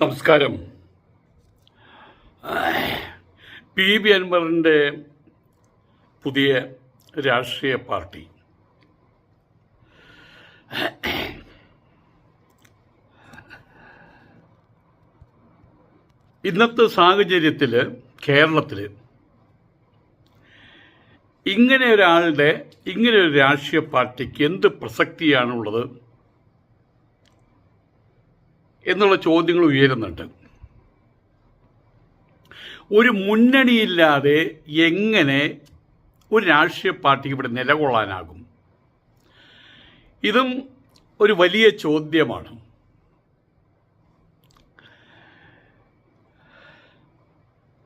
നമസ്കാരം. P. B അൻവറിന്റെ പുതിയ രാഷ്ട്രീയ പാർട്ടി. ഇന്നത്തെ സാഹചര്യത്തിൽ കേരളത്തിൽ ഇങ്ങനെ ഒരാളുടെ ഇങ്ങനെ ഒരു രാഷ്ട്രീയ പാർട്ടിക്ക് എന്ത് പ്രസക്തിയാണുള്ളത്? എന്നുള്ള ചോദ്യങ്ങൾ ഉയരുന്നുണ്ട്. ഒരു മുന്നണിയില്ലാതെ എങ്ങനെ ഒരു രാഷ്ട്രീയ പാർട്ടിക്ക് ഇവിടെ നിലകൊള്ളാനാകും? ഇതും ഒരു വലിയ ചോദ്യമാണ്.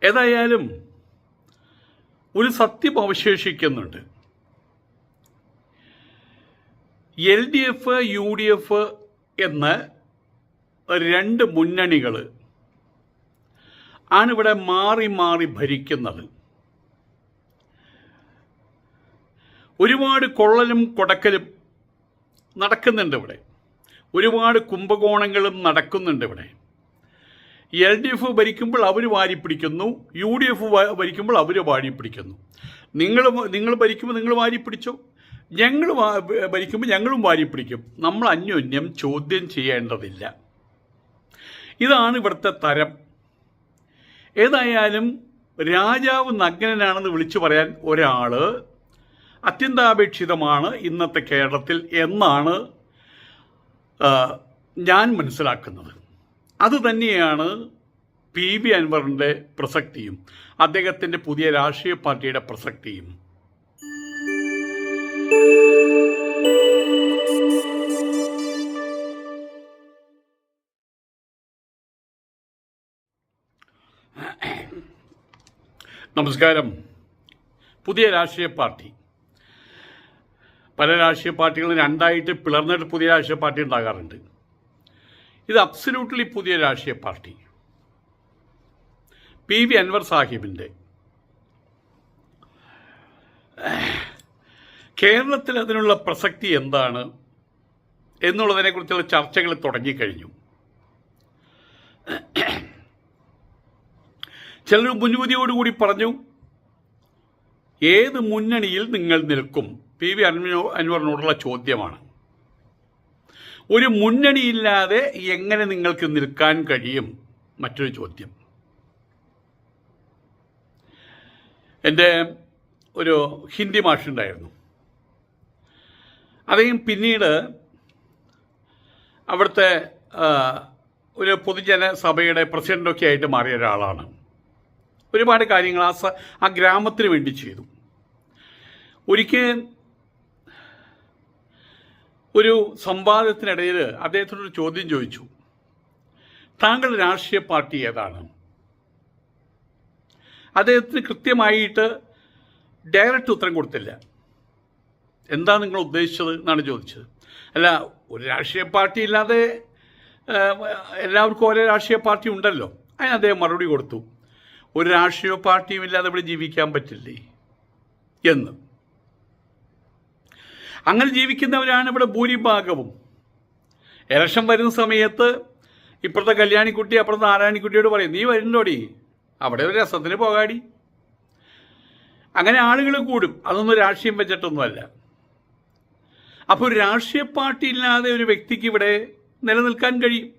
ഏതായാലും ഒരു സത്യം അവശേഷിക്കുന്നുണ്ട്. L D F U D F എന്ന രണ്ട് മുന്നണികൾ ആണിവിടെ മാറി മാറി ഭരിക്കുന്നത്. ഒരുപാട് കൊള്ളലും കൊടക്കലും നടക്കുന്നുണ്ട് ഇവിടെ. ഒരുപാട് കുംഭകോണങ്ങളും നടക്കുന്നുണ്ട് ഇവിടെ. എൽ ഡി എഫ് ഭരിക്കുമ്പോൾ അവർ വാരിപ്പിടിക്കുന്നു യു ഡി എഫ് ഭരിക്കുമ്പോൾ അവർ വാരിപ്പിടിക്കുന്നു. നിങ്ങൾ നിങ്ങൾ ഭരിക്കുമ്പോൾ നിങ്ങൾ വാരിപ്പിടിച്ചോ? ഞങ്ങൾ ഭരിക്കുമ്പോൾ ഞങ്ങളും വാരിപ്പിടിക്കും. നമ്മൾ അന്യോന്യം ചോദ്യം ചെയ്യേണ്ടതില്ല. ഇതാണ് ഇവിടുത്തെ തരം. ഏതായാലും രാജാവ് നഗ്നനാണെന്ന് വിളിച്ചു പറയാൻ ഒരാൾ അത്യന്താപേക്ഷിതമാണ് ഇന്നത്തെ കേരളത്തിൽ എന്നാണ് ഞാൻ മനസ്സിലാക്കുന്നത്. അതുതന്നെയാണ് പി ബി അൻവറിന്റെ പ്രസക്തിയും അദ്ദേഹത്തിന്റെ പുതിയ രാഷ്ട്രീയ പാർട്ടിയുടെ പ്രസക്തിയും. നമസ്കാരം. പുതിയ രാഷ്ട്രീയ പാർട്ടി. പല രാഷ്ട്രീയ പാർട്ടികളും രണ്ടായിട്ട് പിളർന്നിട്ട് പുതിയ രാഷ്ട്രീയ പാർട്ടി ഉണ്ടാകാറുണ്ട്. ഇത് അബ്സല്യൂട്ട്ലി പുതിയ രാഷ്ട്രീയ പാർട്ടി. പി വി അൻവർ സാഹിബിന്റെ കേരളത്തിൽ അതിനുള്ള പ്രസക്തി എന്താണ് എന്നുള്ളതിനെക്കുറിച്ചുള്ള ചർച്ചകൾ തുടങ്ങിക്കഴിഞ്ഞു. ചിലർ മുൻവിധിയോടുകൂടി പറഞ്ഞു ഏത് മുന്നണിയിൽ നിങ്ങൾ നിൽക്കും? പി വി അൻവനോ അൻവറിനോടുള്ള ചോദ്യമാണ്. ഒരു മുന്നണിയില്ലാതെ എങ്ങനെ നിങ്ങൾക്ക് നിൽക്കാൻ കഴിയും? മറ്റൊരു ചോദ്യം. എന്റെ ഒരു ഹിന്ദി മാഷുണ്ടായിരുന്നു. അദ്ദേഹം പിന്നീട് അവിടുത്തെ ഒരു പൊതുജന സഭയുടെ പ്രസിഡന്റൊക്കെ ആയിട്ട് മാറിയ ഒരാളാണ്. ഒരുപാട് കാര്യങ്ങൾ ആ ആ ഗ്രാമത്തിന് വേണ്ടി ചെയ്തു. ഒരിക്കൽ ഒരു സംവാദത്തിനിടയിൽ അദ്ദേഹത്തിനൊരു ചോദ്യം ചോദിച്ചു. താങ്കൾ രാഷ്ട്രീയ പാർട്ടി ഏതാണ്? അദ്ദേഹത്തിന് കൃത്യമായിട്ട് ഡയറക്റ്റ് ഉത്തരം കൊടുത്തില്ല. എന്താ നിങ്ങൾ ഉദ്ദേശിച്ചത് എന്നാണ് ചോദിച്ചത്. അല്ല ഒരു രാഷ്ട്രീയ പാർട്ടി ഇല്ലാതെ എല്ലാവർക്കും ഓരോ രാഷ്ട്രീയ പാർട്ടി ഉണ്ടല്ലോ. അതിന് അദ്ദേഹം മറുപടി കൊടുത്തു. ഒരു രാഷ്ട്രീയ പാർട്ടിയും ഇല്ലാതെ ഇവിടെ ജീവിക്കാൻ പറ്റില്ലേ? എന്ന്. അങ്ങനെ ജീവിക്കുന്നവരാണ് ഇവിടെ ഭൂരിഭാഗവും. ഇലക്ഷൻ വരുന്ന സമയത്ത് ഇപ്പുറത്തെ കല്യാണിക്കുട്ടി അപ്പുറത്തെ നാരായണിക്കുട്ടിയോട് പറയും നീ വരുന്നോടി? അവിടെ ഒരു രസത്തിന് പോകാടി. അങ്ങനെ ആളുകൾ കൂടും. അതൊന്നും രാഷ്ട്രീയം വെച്ചിട്ടൊന്നുമല്ല. അപ്പോൾ ഒരു രാഷ്ട്രീയ പാർട്ടി ഇല്ലാതെ ഒരു വ്യക്തിക്ക് ഇവിടെ നിലനിൽക്കാൻ കഴിയും.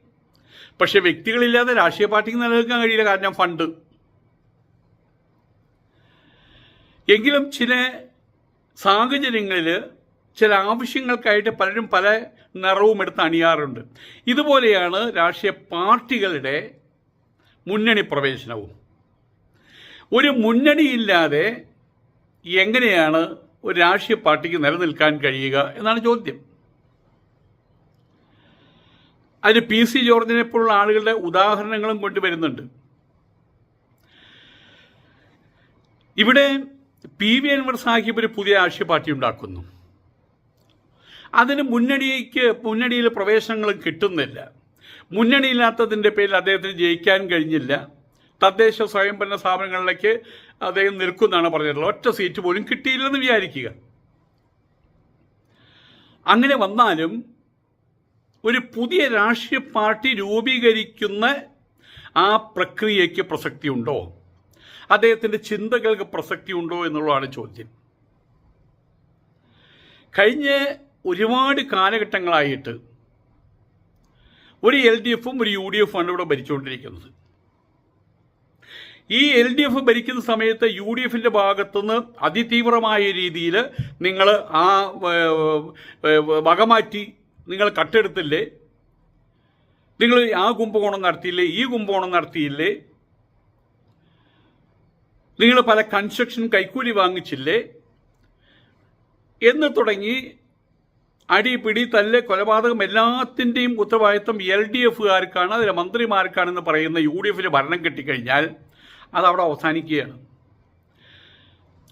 പക്ഷേ വ്യക്തികളില്ലാതെ രാഷ്ട്രീയ പാർട്ടിക്ക് നിലനിൽക്കാൻ കഴിയില്ല. കാരണം ഫണ്ട്. എങ്കിലും ചില സാഹചര്യങ്ങളിൽ ചില ആവശ്യങ്ങൾക്കായിട്ട് പലരും പല നിറവും എടുത്ത് അണിയാറുണ്ട്. ഇതുപോലെയാണ് രാഷ്ട്രീയ പാർട്ടികളുടെ മുന്നണി പ്രവേശനവും. ഒരു മുന്നണിയില്ലാതെ എങ്ങനെയാണ് ഒരു രാഷ്ട്രീയ പാർട്ടിക്ക് നിലനിൽക്കാൻ കഴിയുക എന്നാണ് ചോദ്യം. അതിന് പി സി ജോർജിനെ പോലുള്ള ആളുകളുടെ ഉദാഹരണങ്ങളും കൊണ്ടുവരുന്നുണ്ട്. ഇവിടെ പി വി അൻവർ സാഹിബ് ഒരു പുതിയ രാഷ്ട്രീയ പാർട്ടി ഉണ്ടാക്കുന്നു. അതിന് മുന്നണിക്ക് മുന്നണിയിൽ പ്രവേശനങ്ങളും കിട്ടുന്നില്ല. മുന്നണിയില്ലാത്തതിന്റെ പേരിൽ അദ്ദേഹത്തിന് ജയിക്കാൻ കഴിഞ്ഞില്ല. തദ്ദേശ സ്വയംഭരണ സ്ഥാപനങ്ങളിലേക്ക് അദ്ദേഹം നിൽക്കുമെന്നാണ് പറഞ്ഞിട്ടുള്ളത്. ഒറ്റ സീറ്റ് പോലും കിട്ടിയില്ലെന്ന് വിചാരിക്കുക. അങ്ങനെ വന്നാലും ഒരു പുതിയ രാഷ്ട്രീയ പാർട്ടി രൂപീകരിക്കുന്ന ആ പ്രക്രിയയ്ക്ക് പ്രസക്തിയുണ്ടോ? അദ്ദേഹത്തിന്റെ ചിന്തകൾക്ക് പ്രസക്തി ഉണ്ടോ എന്നുള്ളതാണ് ചോദ്യം. കഴിഞ്ഞ ഒരുപാട് കാലഘട്ടങ്ങളായിട്ട് ഒരു എൽ ഡി എഫും ഒരു യു ഡി എഫും ആണ് ഇവിടെ ഭരിച്ചുകൊണ്ടിരിക്കുന്നത്. ഈ എൽ ഡി എഫ് ഭരിക്കുന്ന സമയത്ത് യു ഡി എഫിന്റെ ഭാഗത്തുനിന്ന് അതിതീവ്രമായ രീതിയിൽ നിങ്ങൾ ആ വകമാറ്റി നിങ്ങൾ കട്ടെടുത്തില്ലേ? നിങ്ങൾ ആ കുംഭകോണം നടത്തിയില്ലേ? ഈ കുംഭകോണം നടത്തിയില്ലേ? നിങ്ങൾ പല കൺസ്ട്രക്ഷൻ കൈക്കൂലി വാങ്ങിച്ചില്ലേ? എന്ന് തുടങ്ങി അടി പിടി തല്ല് കൊലപാതകം എല്ലാത്തിന്റെയും ഉത്തരവാദിത്വം എൽ ഡി എഫുകാർക്കാണ് അതിലെ മന്ത്രിമാർക്കാണെന്ന് പറയുന്ന യു ഡി എഫിന് ഭരണം കിട്ടിക്കഴിഞ്ഞാൽ അതവിടെ അവസാനിക്കുകയാണ്.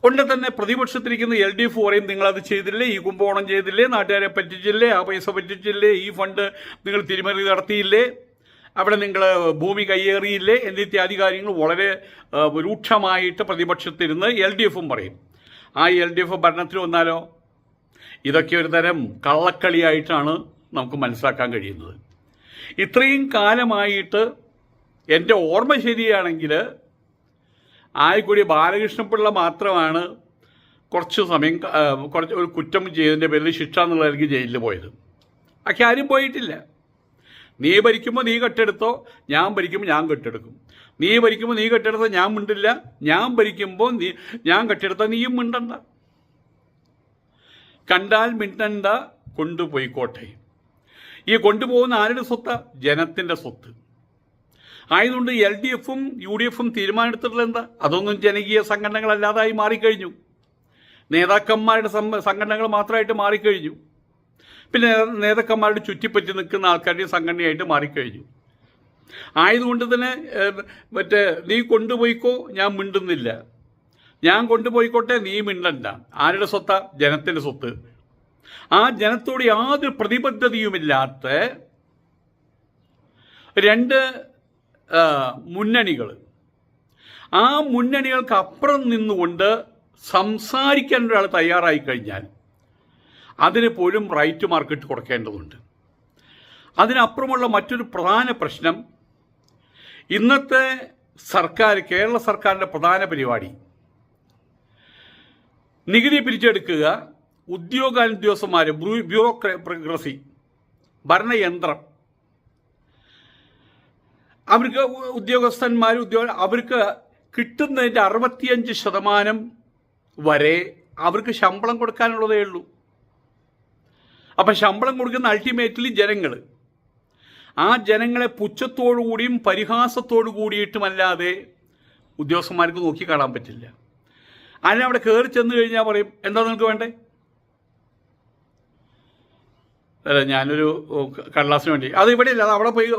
ഉണ്ടെ തന്നെ പ്രതിപക്ഷത്തിരിക്കുന്ന എൽ ഡി എഫ് പറയും നിങ്ങളത് ചെയ്തില്ലേ? ഈ കുംഭകോണം ചെയ്തില്ലേ? നാട്ടുകാരെ പറ്റിച്ചില്ലേ? ആ പൈസ പറ്റിച്ചില്ലേ? ഈ ഫണ്ട് നിങ്ങൾ തിരിമറി നടത്തിയില്ലേ? അവിടെ നിങ്ങൾ ഭൂമി കയ്യേറിയില്ലേ എന്നിത്യാദി കാര്യങ്ങൾ വളരെ രൂക്ഷമായിട്ട് പ്രതിപക്ഷത്തിരുന്ന് എൽ ഡി എഫും പറയും. ആ എൽ ഡി എഫ് ഭരണത്തിൽ വന്നാലോ? ഇതൊക്കെ ഒരു തരം കള്ളക്കളിയായിട്ടാണ് നമുക്ക് മനസ്സിലാക്കാൻ കഴിയുന്നത്. ഇത്രയും കാലമായിട്ട് എന്റെ ഓർമ്മ ശരിയാണെങ്കിൽ ആയിക്കൂടി ബാലകൃഷ്ണപിള്ള മാത്രമാണ് കുറച്ച് സമയം കുറച്ച് ഒരു കുറ്റം ചെയ്തതിന്റെ പേരിൽ ശിക്ഷ എന്നുള്ള ജയിലിൽ പോയത്. ആ ആരും പോയിട്ടില്ല. നീ ഭരിക്കുമ്പോൾ നീ കെട്ടെടുത്തോ ഞാൻ ഭരിക്കുമ്പോൾ ഞാൻ കെട്ടെടുക്കും. നീ ഭരിക്കുമ്പോൾ നീ കെട്ടെടുത്തോ ഞാൻ മിണ്ടില്ല. ഞാൻ ഭരിക്കുമ്പോൾ നീ ഞാൻ കെട്ടെടുത്താൽ നീയും മിണ്ടണ്ട. കണ്ടാൽ മിണ്ടണ്ട കൊണ്ടുപോയിക്കോട്ടെ ഈ കൊണ്ടുപോകുന്ന ആരുടെ സ്വത്ത്? ജനത്തിന്റെ സ്വത്ത്. ആയതുകൊണ്ട് എൽ ഡി എഫും യു ഡി എഫും തീരുമാനമെടുത്തിട്ടുള്ള എന്താ? അതൊന്നും ജനകീയ സംഘടനകളല്ലാതായി മാറിക്കഴിഞ്ഞു. നേതാക്കന്മാരുടെ സംഘടനകൾ മാത്രമായിട്ട് മാറിക്കഴിഞ്ഞു. പിന്നെ നേതാക്കന്മാരുടെ ചുറ്റിപ്പറ്റി നിൽക്കുന്ന ആൾക്കാരുടെ സംഘടനയായിട്ട് മാറിക്കഴിഞ്ഞു. ആയതുകൊണ്ട് തന്നെ മറ്റേ നീ കൊണ്ടുപോയിക്കോ ഞാൻ മിണ്ടുന്നില്ല. ഞാൻ കൊണ്ടുപോയിക്കോട്ടെ നീ മിണ്ടണ്ട. ആരുടെ സ്വത്ത? ജനത്തിന്റെ സ്വത്ത്. ആ ജനത്തോട് യാതൊരു പ്രതിബദ്ധതയുമില്ലാത്ത രണ്ട് മുന്നണികൾ ആ മുന്നണികൾക്ക് അപ്പുറം നിന്നുകൊണ്ട് സംസാരിക്കാൻ ഒരാൾ തയ്യാറായി കഴിഞ്ഞാൽ അതിന് പോലും റൈറ്റ് മാർക്കറ്റ് കൊടുക്കേണ്ടതുണ്ട്. അതിനപ്പുറമുള്ള മറ്റൊരു പ്രധാന പ്രശ്നം ഇന്നത്തെ സർക്കാർ കേരള സർക്കാരിന്റെ പ്രധാന പരിപാടി. നികുതി പിരിച്ചെടുക്കുക ഉദ്യോഗാനുദ്യോഗസ്ഥന്മാർ ബ്യൂറോക്രസി ഭരണയന്ത്രം. അവർക്ക് ഉദ്യോഗസ്ഥന്മാർ ഉദ്യോഗ അവർക്ക് കിട്ടുന്നതിന്റെ അറുപത്തിയഞ്ച് ശതമാനം വരെ അവർക്ക് ശമ്പളം കൊടുക്കാനുള്ളതേ ഉള്ളൂ. അപ്പം ശമ്പളം കൊടുക്കുന്ന അൾട്ടിമേറ്റ്ലി ജനങ്ങൾ ആ ജനങ്ങളെ പുച്ഛത്തോടു കൂടിയും പരിഹാസത്തോടു കൂടിയിട്ടുമല്ലാതെ ഉദ്യോഗസ്ഥന്മാർക്ക് നോക്കി കാണാൻ പറ്റില്ല. അതിനെ അവിടെ കയറി ചെന്ന് കഴിഞ്ഞാൽ പറയും എന്താ നിങ്ങൾക്ക് വേണ്ടേ? അല്ല ഞാനൊരു കടലാസിന് വേണ്ടി. അത് ഇവിടെ ഇല്ല അത് അവിടെ പോയി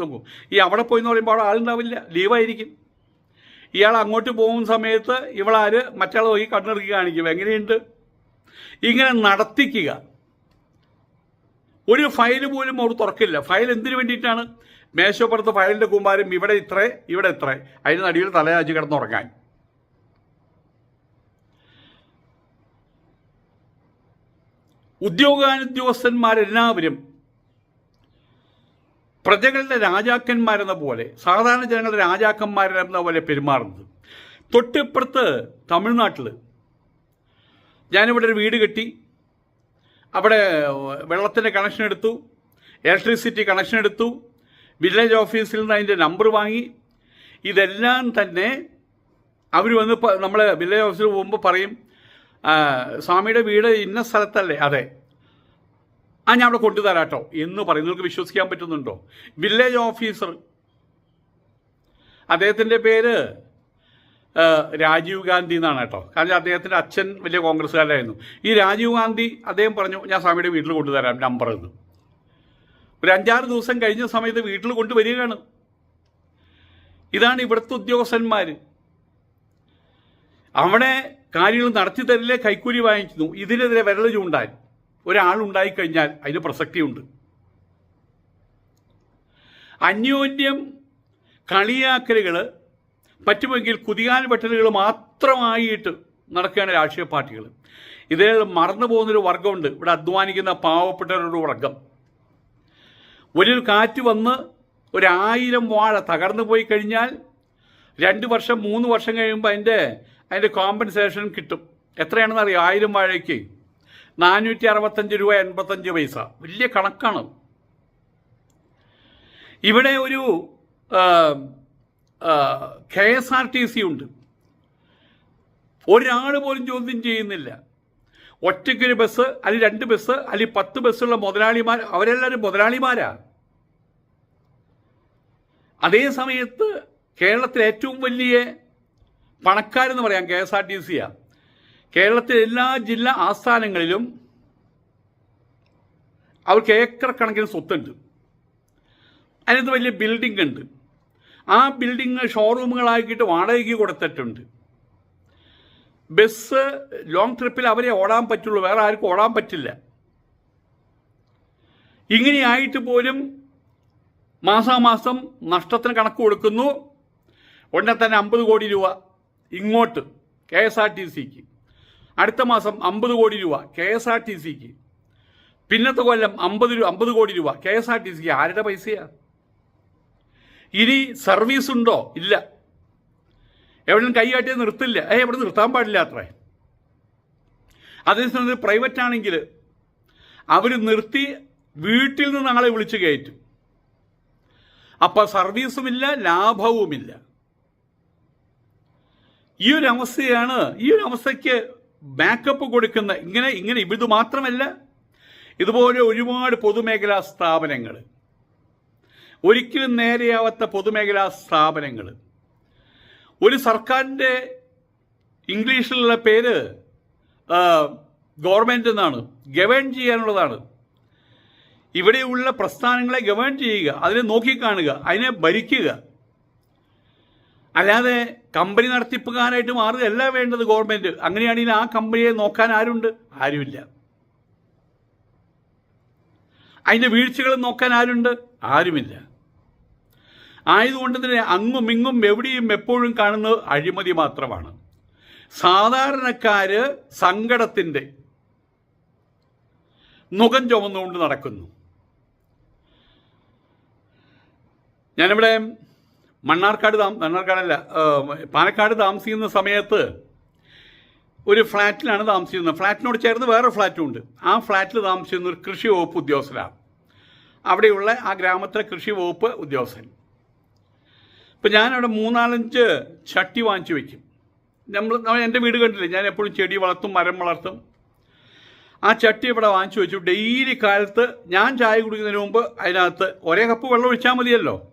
നോക്കും. ഈ അവിടെ പോയി എന്ന് പറയുമ്പോൾ അവിടെ ആളുണ്ടാവില്ല ലീവായിരിക്കും. ഇയാൾ അങ്ങോട്ട് പോകുന്ന സമയത്ത് ഇവളാര് മറ്റാൾ നോക്കി കണ്ണിറക്കി കാണിക്കും. എങ്ങനെയുണ്ട്? ഇങ്ങനെ നടത്തിക്കുക. ഒരു ഫയൽ പോലും അവർ തുറക്കില്ല. ഫയൽ എന്തിനു വേണ്ടിയിട്ടാണ്? മേശപ്പുറത്ത് ഫയലിന്റെ കൂമ്പാരം ഇവിടെ ഇത്ര ഇവിടെ ഇത്ര. അതിന് നടുവിൽ തലയാജി കിടന്നുറങ്ങാൻ. ഉദ്യോഗാനുദ്യോഗസ്ഥന്മാരെല്ലാവരും പ്രജകളുടെ രാജാക്കന്മാരെന്ന പോലെ സാധാരണ ജനങ്ങളുടെ രാജാക്കന്മാരെന്ന പോലെ പെരുമാറുന്നത്. തൊട്ടിപ്പുറത്ത് തമിഴ്നാട്ടിൽ ഞാനിവിടെ ഒരു വീട് കെട്ടി. അവിടെ വെള്ളത്തിന്റെ കണക്ഷൻ എടുത്തു ഇലക്ട്രിസിറ്റി കണക്ഷൻ എടുത്തു വില്ലേജ് ഓഫീസിൽ നിന്ന് അതിന്റെ നമ്പർ വാങ്ങി. ഇതെല്ലാം തന്നെ അവർ വന്ന് നമ്മൾ വില്ലേജ് ഓഫീസിൽ പോകുമ്പോൾ പറയും "ആ, സ്വാമിയുടെ വീട് ഇന്ന സ്ഥലത്തല്ലേ? അതെ. ആ ഞാൻ അവിടെ കൊണ്ടുതരാട്ടോ എന്ന് പറയും. നിങ്ങൾക്ക് വിശ്വസിക്കാൻ പറ്റുന്നുണ്ടോ? വില്ലേജ് ഓഫീസർ അദ്ദേഹത്തിന്റെ പേര് രാജീവ് ഗാന്ധി എന്നാണ് കേട്ടോ. കാരണം അദ്ദേഹത്തിന്റെ അച്ഛൻ വലിയ കോൺഗ്രസ്സുകാരായിരുന്നു ഈ രാജീവ് ഗാന്ധി അദ്ദേഹം പറഞ്ഞു ഞാൻ സ്വാമിയുടെ വീട്ടിൽ കൊണ്ടുതരാം നമ്പർ എന്ന്. ഒരു അഞ്ചാറ് ദിവസം കഴിഞ്ഞ സമയത്ത് വീട്ടിൽ കൊണ്ടുവരികയാണ്. ഇതാണ് ഇവിടുത്തെ ഉദ്യോഗസ്ഥന്മാർ അവിടെ കാര്യങ്ങൾ നടത്തി തരില്ലേ കൈക്കൂലി വാങ്ങിക്കുന്നു. ഇതിനെതിരെ വിരൽ ചൂണ്ടാൻ ഒരാളുണ്ടായിക്കഴിഞ്ഞാൽ അതിന് പ്രസക്തിയുണ്ട്. അന്യോന്യം കളിയാക്കലുകൾ പറ്റുമെങ്കിൽ കുതികാൻ പറ്റലുകൾ മാത്രമായിട്ട് നടക്കുകയാണ് രാഷ്ട്രീയ പാർട്ടികൾ. ഇതിൽ മറന്നു പോകുന്നൊരു വർഗമുണ്ട് ഇവിടെ അധ്വാനിക്കുന്ന പാവപ്പെട്ടവരുടെ വർഗം ഒരു കാറ്റ് വന്ന് ഒരായിരം വാഴ തകർന്നു പോയി കഴിഞ്ഞാൽ രണ്ട് വർഷം മൂന്ന് വർഷം കഴിയുമ്പോൾ അതിന്റെ അതിന്റെ കോമ്പൻസേഷൻ കിട്ടും. എത്രയാണെന്ന് അറിയാം? ആയിരം വാഴയ്ക്ക് നാനൂറ്റി അറുപത്തഞ്ച് രൂപ എൺപത്തഞ്ച് പൈസ. വലിയ കണക്കാണ്. ഇവിടെ ഒരു K S R T C ഉണ്ട്. ഒരാൾ പോലും ചോദ്യം ചെയ്യുന്നില്ല. ഒറ്റയ്ക്കൊരു ബസ് അല്ലെങ്കിൽ രണ്ട് ബസ് അല്ലെങ്കിൽ പത്ത് ബസ്സുള്ള മുതലാളിമാർ അവരെല്ലാവരും മുതലാളിമാരാ. അതേ സമയത്ത് കേരളത്തിലെ ഏറ്റവും വലിയ പണക്കാരെന്ന് പറയാം കെ എസ് ആർ ടി സിയാ. കേരളത്തിലെ എല്ലാ ജില്ലാ ആസ്ഥാനങ്ങളിലും അവർക്ക് ഏക്കർ കണക്കിന് സ്വത്തുണ്ട്. അതിനകത്ത് വലിയ ബിൽഡിംഗ് ഉണ്ട്. ആ ബിൽഡിങ് ഷോറൂമുകളാക്കിയിട്ട് വാടകയ്ക്ക് കൊടുത്തിട്ടുണ്ട്. ബസ് ലോങ് ട്രിപ്പിൽ അവരെ ഓടാൻ പറ്റുള്ളൂ വേറെ ആർക്കും ഓടാൻ പറ്റില്ല. ഇങ്ങനെയായിട്ട് പോലും മാസാമാസം നഷ്ടത്തിന് കണക്ക് കൊടുക്കുന്നു. ഉടനെ തന്നെ അമ്പത് കോടി രൂപ ഇങ്ങോട്ട് കെ എസ് ആർ ടി സിക്ക്. അടുത്ത മാസം അമ്പത് കോടി രൂപ കെ എസ് ആർ ടി സിക്ക്. പിന്നത്തെ കൊല്ലം അമ്പത് അമ്പത് കോടി രൂപ കെ എസ് ആർ ടി സിക്ക്. ആരുടെ പൈസയാ? ഇനി സർവീസ് ഉണ്ടോ? ഇല്ല. എവിടെയും കൈ കാട്ടിയാൽ നിർത്തില്ല. ഏ എവിടെ നിർത്താൻ പാടില്ല അത്രേ. അതേസമയത്ത് പ്രൈവറ്റ് ആണെങ്കിൽ അവർ നിർത്തി വീട്ടിൽ നിന്ന് ആളെ വിളിച്ചു കയറ്റും. അപ്പം സർവീസുമില്ല ലാഭവുമില്ല ഈ ഒരു അവസ്ഥയാണ് ഈ ഒരു അവസ്ഥയ്ക്ക് ബാക്കപ്പ് കൊടുക്കുന്ന ഇങ്ങനെ ഇങ്ങനെ ഇത് മാത്രമല്ല ഇതുപോലെ ഒരുപാട് പൊതുമേഖലാ സ്ഥാപനങ്ങൾ ഒരിക്കലും നേരെയാവാത്ത പൊതുമേഖലാ സ്ഥാപനങ്ങൾ. ഒരു സർക്കാരിന്റെ ഇംഗ്ലീഷിലുള്ള പേര് ഗവൺമെന്റ് എന്നാണ് ഗവേൺ ചെയ്യാനുള്ളതാണ്. ഇവിടെയുള്ള പ്രസ്ഥാനങ്ങളെ ഗവേൺ ചെയ്യുക അതിനെ നോക്കിക്കാണുക അതിനെ ഭരിക്കുക. അല്ലാതെ കമ്പനി നടത്തിപ്പുകാരായിട്ട് മാറുകയല്ല വേണ്ടത് ഗവൺമെന്റ്. അങ്ങനെയാണെങ്കിൽ ആ കമ്പനിയെ നോക്കാൻ ആരുണ്ട്? ആരുമില്ല. അതിന്റെ വീഴ്ചകൾ നോക്കാൻ ആരുണ്ട്? ആരുമില്ല. ആയതുകൊണ്ട് തന്നെ അങ്ങും ഇങ്ങും എവിടെയും എപ്പോഴും കാണുന്നത് അഴിമതി മാത്രമാണ്. സാധാരണക്കാര് സങ്കടത്തിന്റെ മുഖം ചുമന്നുകൊണ്ട് നടക്കുന്നു. ഞാനിവിടെ മണ്ണാർക്കാട് താമ മണ്ണാർക്കാടല്ല പാലക്കാട് താമസിക്കുന്ന സമയത്ത് ഒരു ഫ്ലാറ്റിലാണ് താമസിക്കുന്നത് ഫ്ലാറ്റിനോട് ചേർന്ന് വേറെ ഫ്ലാറ്റും ഉണ്ട് ആ ഫ്ലാറ്റിൽ താമസിക്കുന്ന ഒരു കൃഷി വകുപ്പ് ഉദ്യോഗസ്ഥരാണ് അവിടെയുള്ള ആ ഗ്രാമത്തിലെ കൃഷി വകുപ്പ് ഉദ്യോഗസ്ഥൻ. ഇപ്പം ഞാനവിടെ മൂന്നാലഞ്ച് ചട്ടി വാങ്ങിച്ചു വെക്കും. നമ്മൾ എന്റെ വീട് കണ്ടില്ലേ? ഞാൻ എപ്പോഴും ചെടി വളർത്തും മരം വളർത്തും. ആ ചട്ടി ഇവിടെ വാങ്ങിച്ചു വെച്ചു. ഡെയിലി കാലത്ത് ഞാൻ ചായ കുടിക്കുന്നതിന് മുമ്പ് അതിനകത്ത് ഒരേ കപ്പ് വെള്ളം ഒഴിച്ചാൽ മതിയല്ലോ.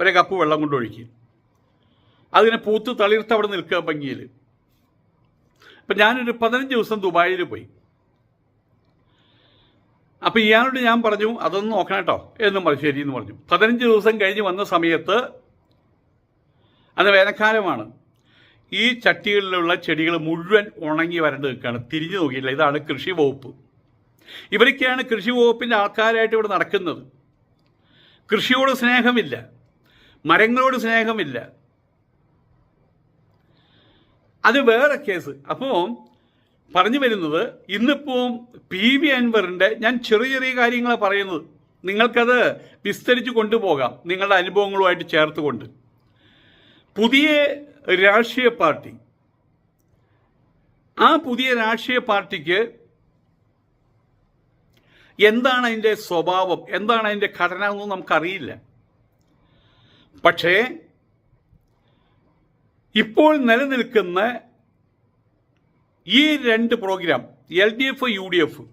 ഒരേ കപ്പ് വെള്ളം കൊണ്ട് ഒഴിക്കും. അതിനെ പൂത്ത് തളിർത്ത് അവിടെ നിൽക്കുക ഭംഗിയിൽ അപ്പം ഞാനൊരു പതിനഞ്ച് ദിവസം ദുബായിൽ പോയി. അപ്പം ഇയാളോട് ഞാൻ പറഞ്ഞു അതൊന്ന് നോക്കണം കേട്ടോ. എന്നും പറഞ്ഞു ശരി എന്ന് പറഞ്ഞു. പതിനഞ്ച് ദിവസം കഴിഞ്ഞ് വന്ന സമയത്ത് അത് വേനൽക്കാലമാണ്. ഈ ചട്ടികളിലുള്ള ചെടികൾ മുഴുവൻ ഉണങ്ങി വരണ്ട് നിൽക്കുകയാണ്. തിരിഞ്ഞു നോക്കിയില്ല ഇതാണ് കൃഷി വകുപ്പ്. ഇവരൊക്കെയാണ് കൃഷി വകുപ്പിന്റെ ആൾക്കാരായിട്ട് ഇവിടെ നടക്കുന്നത്. കൃഷിയോട് സ്നേഹമില്ല. മരങ്ങളോട് സ്നേഹമില്ല. അത് വേറെ കേസ്. അപ്പോൾ പറഞ്ഞു വരുന്നത് ഇന്നിപ്പോൾ പി വി അൻവറിന്റെ ഞാൻ ചെറിയ ചെറിയ കാര്യങ്ങളാണ് പറയുന്നത്. നിങ്ങൾക്കത് വിസ്തരിച്ച് കൊണ്ടുപോകാം. നിങ്ങളുടെ അനുഭവങ്ങളുമായിട്ട് ചേർത്തുകൊണ്ട്. പുതിയ രാഷ്ട്രീയ പാർട്ടി. ആ പുതിയ രാഷ്ട്രീയ പാർട്ടിക്ക് എന്താണ് അതിന്റെ സ്വഭാവം? എന്താണ് അതിന്റെ ഘടന എന്നൊന്നും നമുക്കറിയില്ല. പക്ഷേ ഇപ്പോൾ നിലനിൽക്കുന്ന ഈ രണ്ട് program L D F U D F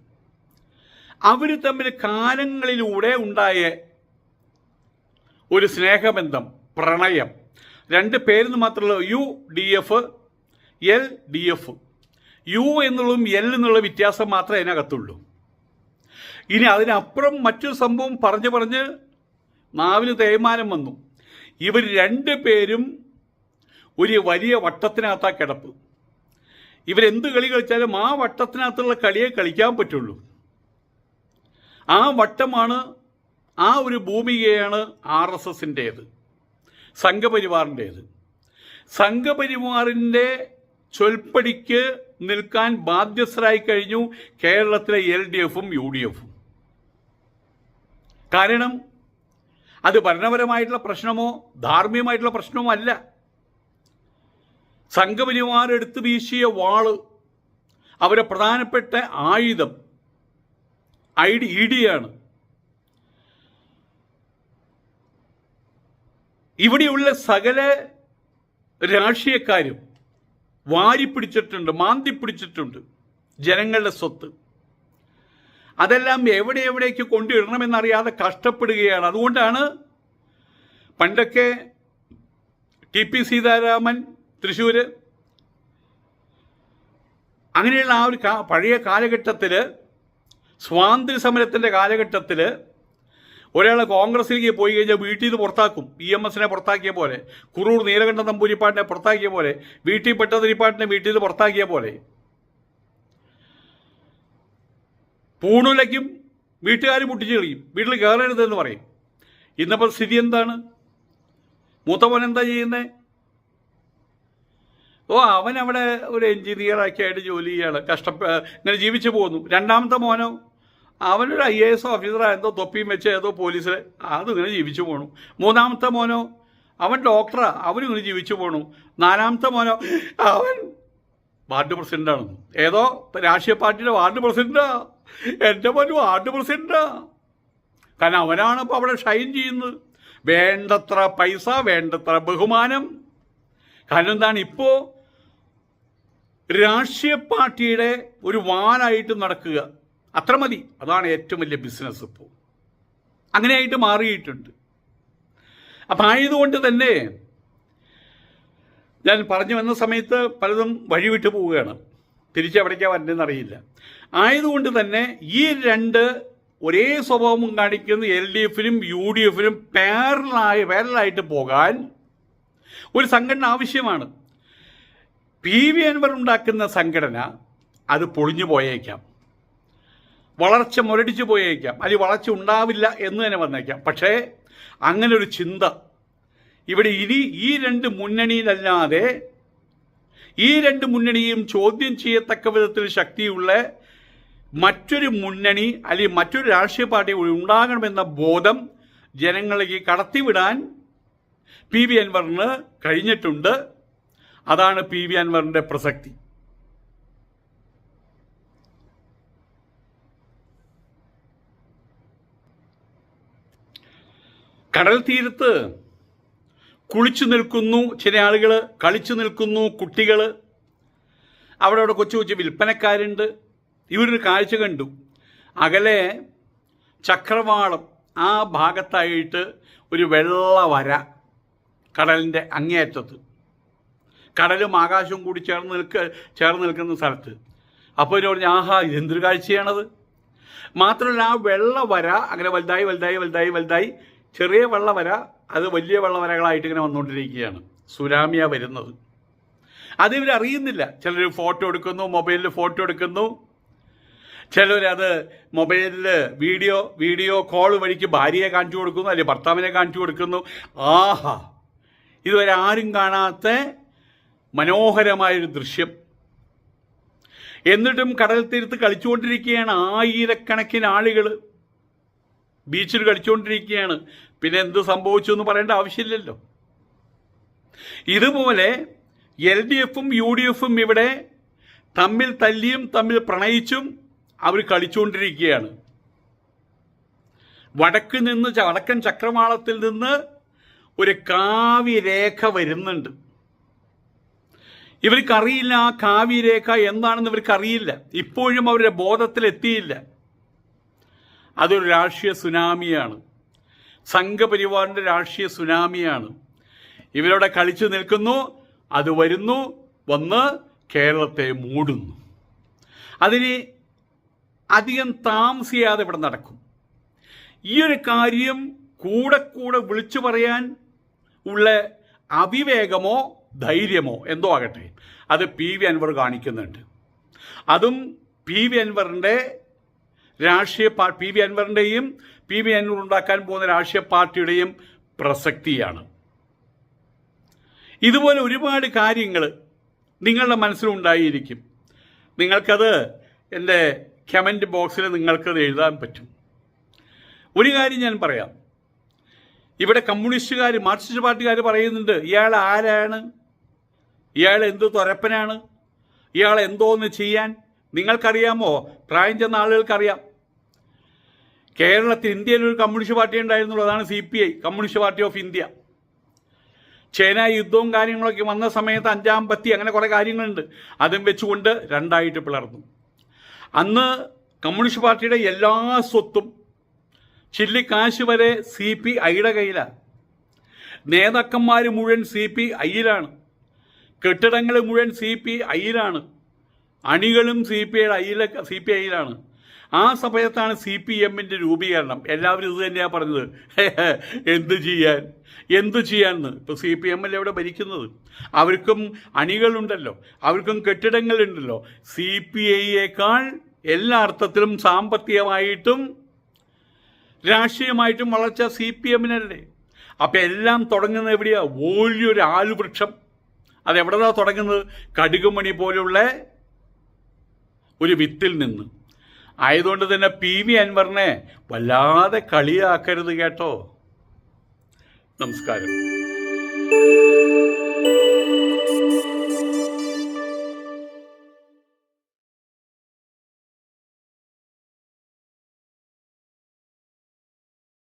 അവർ തമ്മിൽ കാലങ്ങളിലൂടെ ഉണ്ടായ ഒരു സ്നേഹബന്ധം പ്രണയം രണ്ട് പേരെന്ന് മാത്രമല്ല U D F L D F. U എന്നുള്ളതും എൽ എന്നുള്ള വ്യത്യാസം മാത്രമേ അതിനകത്തുള്ളൂ. ഇനി അതിനപ്പുറം മറ്റൊരു സംഭവം പറഞ്ഞു പറഞ്ഞ് നാവിന് തേയ്മാനം വന്നു. ഇവർ രണ്ട് പേരും ഒരു വലിയ വട്ടത്തിനകത്താ കിടപ്പ്. ഇവരെന്ത് കളി കളിച്ചാലും ആ വട്ടത്തിനകത്തുള്ള കളിയെ കളിക്കാൻ പറ്റുള്ളൂ. ആ വട്ടമാണ് ആ ഒരു ഭൂമികയാണ് ആർ എസ് എസിന്റേത് സംഘപരിവാറിന്റേത് സംഘപരിവാറിന്റെ ചൊൽപ്പടിക്ക് നിൽക്കാൻ ബാധ്യസ്ഥരായി കഴിഞ്ഞു കേരളത്തിലെ എൽ ഡി എഫും യു ഡി എഫും. കാരണം അത് ഭരണപരമായിട്ടുള്ള പ്രശ്നമോ ധാർമ്മികമായിട്ടുള്ള പ്രശ്നമോ അല്ല. സംഘപരിവാർ എടുത്തു വീശിയ വാൾ അവരെ പ്രധാനപ്പെട്ട ആയുധം ഐ ഡി ഇ ഡിയാണ് ഇവിടെയുള്ള സകല രാഷ്ട്രീയക്കാരും വാരിപ്പിടിച്ചിട്ടുണ്ട് മാന്തിപ്പിടിച്ചിട്ടുണ്ട് ജനങ്ങളുടെ സ്വത്ത്. അതെല്ലാം എവിടെ എവിടേക്ക് കൊണ്ടിടണമെന്നറിയാതെ കഷ്ടപ്പെടുകയാണ്. അതുകൊണ്ടാണ് പണ്ടൊക്കെ ടി പി സീതാരാമൻ തൃശ്ശൂര് അങ്ങനെയുള്ള ആ ഒരു പഴയ കാലഘട്ടത്തിൽ സ്വാതന്ത്ര്യ സമരത്തിന്റെ കാലഘട്ടത്തിൽ ഒരാളെ കോൺഗ്രസിലേക്ക് പോയി കഴിഞ്ഞാൽ വീട്ടിൽ നിന്ന് പുറത്താക്കും. ഇ എം എസിനെ പുറത്താക്കിയ പോലെ കുറൂർ നീലകണ്ഠ നമ്പൂരിപ്പാട്ടിനെ പുറത്താക്കിയ പോലെ വീട്ടിൽ പെട്ടതിരിപ്പാട്ടിനെ വീട്ടിൽ നിന്ന് പുറത്താക്കിയ പോലെ. പൂണുലയ്ക്കും വീട്ടുകാർ മുട്ടിച്ച് കളിയും. വീട്ടിൽ കയറരുതെന്ന് പറയും. ഇന്നിപ്പോൾ സ്ഥിതി എന്താണ്? മൂത്തവൻ എന്താ ചെയ്യുന്നത് ഓ അവൻ അവിടെ ഒരു എഞ്ചിനീയറൊക്കെ ആയിട്ട് ജോലി ചെയ്യാണ് കഷ്ടപ്പെ ഇങ്ങനെ ജീവിച്ചു പോകുന്നു. രണ്ടാമത്തെ മോനോ? അവനൊരു ഐ എ എസ് ഓഫീസറാ എന്തോ തൊപ്പിയും വെച്ച് ഏതോ പോലീസിൽ അതിങ്ങനെ ജീവിച്ചു പോണു. മൂന്നാമത്തെ മോനോ? അവൻ ഡോക്ടറാ അവനും ഇങ്ങനെ ജീവിച്ചു പോണു. നാലാമത്തെ മോനോ? അവൻ വാർഡ് പ്രസിഡന്റാണ് ഏതോ രാഷ്ട്രീയ പാർട്ടിയുടെ വാർഡ് പ്രസിഡന്റാ എന്റെ മോൻ വാർഡ് പ്രസിഡന്റാ കാരണം അവനാണ് ഇപ്പോൾ അവിടെ ഷൈൻ ചെയ്യുന്നത്. വേണ്ടത്ര പൈസ വേണ്ടത്ര ബഹുമാനം. കാരണം എന്താണ്? ഇപ്പോൾ രാഷ്ട്രീയ പാർട്ടിയുടെ ഒരു വാനായിട്ട് നടക്കുക. അത്ര മതി. അതാണ് ഏറ്റവും വലിയ ബിസിനസ് ഇപ്പോൾ അങ്ങനെയായിട്ട് മാറിയിട്ടുണ്ട്. അപ്പം ആയതുകൊണ്ട് തന്നെ ഞാൻ പറഞ്ഞു വന്ന സമയത്ത് പലതും വഴിവിട്ട് പോവുകയാണ്. തിരിച്ചെവിടേക്കാണ് വരണ്ടെന്നറിയില്ല ആയതുകൊണ്ട് തന്നെ ഈ രണ്ട് ഒരേ സ്വഭാവം കാണിക്കുന്ന എൽ ഡി എഫിലും യു ഡി എഫിലും പാരലായി പാരലായിട്ട് പോകാൻ ഒരു സംഘടന ആവശ്യമാണ്. പി വി അൻവർ ഉണ്ടാക്കുന്ന സംഘടന അത് പൊളിഞ്ഞു പോയേക്കാം. വളർച്ച മുരടിച്ചു പോയേക്കാം. അല്ലെങ്കിൽ വളർച്ച ഉണ്ടാവില്ല എന്ന് തന്നെ വന്നേക്കാം പക്ഷേ അങ്ങനെ ഒരു ചിന്ത ഇവിടെ ഇനി ഈ രണ്ട് മുന്നണിയിലല്ലാതെ ഈ രണ്ട് മുന്നണിയും ചോദ്യം ചെയ്യത്തക്ക വിധത്തിൽ ശക്തിയുള്ള മറ്റൊരു മുന്നണി അല്ലെങ്കിൽ മറ്റൊരു രാഷ്ട്രീയ പാർട്ടി ഉണ്ടാകണമെന്ന ബോധം ജനങ്ങളിലേക്ക് കടത്തിവിടാൻ പി വി അൻവറിന് കഴിഞ്ഞിട്ടുണ്ട്. അതാണ് പി വി അൻവറിന്റെ പ്രസക്തി. കടൽ തീരത്ത് കുളിച്ചു നിൽക്കുന്നു ചില ആളുകൾ കളിച്ചു നിൽക്കുന്നു കുട്ടികൾ അവിടെ അവിടെ കൊച്ചു കൊച്ചു വിൽപ്പനക്കാരുണ്ട്. ഇവരൊരു കാഴ്ച കണ്ടു. അകലെ ചക്രവാളം ആ ഭാഗത്തായിട്ട് ഒരു വെള്ള വര കടലിന്റെ അങ്ങേയറ്റത്ത്. കടലും ആകാശവും കൂടി ചേർന്ന് നിൽക്ക ചേർന്ന് നിൽക്കുന്ന സ്ഥലത്ത്. അപ്പോൾ ഇവർ പറഞ്ഞു ആഹാ ഇതെന്തൊരു കാഴ്ചയാണത്? മാത്രമല്ല ആ വെള്ള വര അങ്ങനെ വലുതായി വലുതായി വലുതായി വലുതായി ചെറിയ വെള്ളവര അത് വലിയ വെള്ളവരകളായിട്ട് ഇങ്ങനെ വന്നുകൊണ്ടിരിക്കുകയാണ്. സുനാമിയ വരുന്നത്. അതിവരറിയുന്നില്ല ചിലർ ഫോട്ടോ എടുക്കുന്നു മൊബൈലിൽ ഫോട്ടോ എടുക്കുന്നു. ചിലരത് മൊബൈലിൽ വീഡിയോ വീഡിയോ കോൾ വഴിക്ക് ഭാര്യയെ കാണിച്ചു കൊടുക്കുന്നു അല്ലെങ്കിൽ ഭർത്താവിനെ കാണിച്ചു കൊടുക്കുന്നു. ആഹാ! ഇതുവരെ ആരും കാണാത്ത മനോഹരമായൊരു ദൃശ്യം. എന്നിട്ടും കടൽ തീരത്ത് കളിച്ചുകൊണ്ടിരിക്കുകയാണ് ആയിരക്കണക്കിന് ആളുകൾ ബീച്ചിൽ കളിച്ചുകൊണ്ടിരിക്കുകയാണ്. പിന്നെ എന്ത് സംഭവിച്ചു എന്ന് പറയേണ്ട ആവശ്യമില്ലല്ലോ. ഇതുപോലെ എൽ ഡി എഫും യു ഡി എഫും ഇവിടെ തമ്മിൽ തല്ലിയും തമ്മിൽ പ്രണയിച്ചും അവർ കളിച്ചുകൊണ്ടിരിക്കുകയാണ്. വടക്ക് നിന്ന് വടക്കൻ ചക്രവാളത്തിൽ നിന്ന് ഒരു കാവ്യരേഖ വരുന്നുണ്ട്. ഇവർക്കറിയില്ല ആ കാവ്യരേഖ എന്താണെന്ന് ഇവർക്കറിയില്ല. ഇപ്പോഴും അവരുടെ ബോധത്തിലെത്തിയില്ല. അതൊരു രാഷ്ട്രീയ സുനാമിയാണ്. സംഘപരിവാറിന്റെ രാഷ്ട്രീയ സുനാമിയാണ്. ഇവരവിടെ കളിച്ചു നിൽക്കുന്നു അത് വരുന്നു വന്ന് കേരളത്തെ മൂടുന്നു. അതിന് അധികം താമസിയാതെ ഇവിടെ നടക്കും. ഈ ഒരു കാര്യം കൂടെ കൂടെ വിളിച്ചു പറയാൻ ഉള്ള അവിവേകമോ ധൈര്യമോ എന്തോ ആകട്ടെ. അത് പി വി അൻവർ കാണിക്കുന്നുണ്ട്. അതും പി വി അൻവറിന്റെ രാഷ്ട്രീയ പാ വി അൻവറിന്റെയും പി വി അൻവർ ഉണ്ടാക്കാൻ പോകുന്ന രാഷ്ട്രീയ പാർട്ടിയുടെയും പ്രസക്തിയാണ്. ഇതുപോലെ ഒരുപാട് കാര്യങ്ങൾ നിങ്ങളുടെ മനസ്സിലുണ്ടായിരിക്കും നിങ്ങൾക്കത് എന്റെ കമന്റ് ബോക്സിൽ നിങ്ങൾക്കത് എഴുതാൻ പറ്റും. ഒരു കാര്യം ഞാൻ പറയാം. ഇവിടെ കമ്മ്യൂണിസ്റ്റുകാർ മാർക്സിസ്റ്റ് പാർട്ടിക്കാർ പറയുന്നുണ്ട് ഇയാൾ ആരാണ്? ഇയാൾ എന്ത് തുരപ്പനാണ്? ഇയാൾ എന്തോന്ന് ചെയ്യാൻ? നിങ്ങൾക്കറിയാമോ? പ്രായം ചെന്ന ആളുകൾക്കറിയാം. കേരളത്തിൽ ഇന്ത്യയിൽ ഒരു കമ്മ്യൂണിസ്റ്റ് പാർട്ടി ഉണ്ടായിരുന്നുള്ളൂ. അതാണ് C P I communist party of India. China യുദ്ധവും കാര്യങ്ങളൊക്കെ വന്ന സമയത്ത് അഞ്ചാം പത്തി അങ്ങനെ കുറേ കാര്യങ്ങളുണ്ട്. അതും വെച്ചുകൊണ്ട് രണ്ടായിട്ട് പിളർന്നു. അന്ന് കമ്മ്യൂണിസ്റ്റ് പാർട്ടിയുടെ എല്ലാ സ്വത്തും ചില്ലിക്കാശ് വരെ സി പി ഐയുടെ കയ്യിലാണ് നേതാക്കന്മാർ മുഴുവൻ സി പി ഐയിലാണ് കെട്ടിടങ്ങൾ മുഴുവൻ സി പി ഐയിലാണ് അണികളും സി പി ഐയുടെ ഐയിലെ സി പി ഐയിലാണ് ആ സമയത്താണ് സി പി എമ്മിന്റെ രൂപീകരണം. എല്ലാവരും ഇത് തന്നെയാണ് പറഞ്ഞത്. എന്ത് ചെയ്യാൻ? എന്തു ചെയ്യാമെന്ന് ഇപ്പോൾ സി പി എമ്മിൽ എവിടെ ഭരിക്കുന്നത്? അവർക്കും അണികളുണ്ടല്ലോ. അവർക്കും കെട്ടിടങ്ങളുണ്ടല്ലോ. സി പി ഐയേക്കാൾ എല്ലാ അർത്ഥത്തിലും സാമ്പത്തികമായിട്ടും രാഷ്ട്രീയമായിട്ടും വളർച്ച സി പി എമ്മിനല്ലേ? അപ്പം എല്ലാം തുടങ്ങുന്നത് എവിടെയാണ് വലിയൊരു ആലുവൃക്ഷം. അതെവിടെതാണ് തുടങ്ങുന്നത്? കടുകുമണി പോലുള്ള ഒരു വിത്തിൽ നിന്ന്. ആയതുകൊണ്ട് തന്നെ പി വി അൻവറിനെ വല്ലാതെ കളിയാക്കരുത് കേട്ടോ. നമസ്കാരം.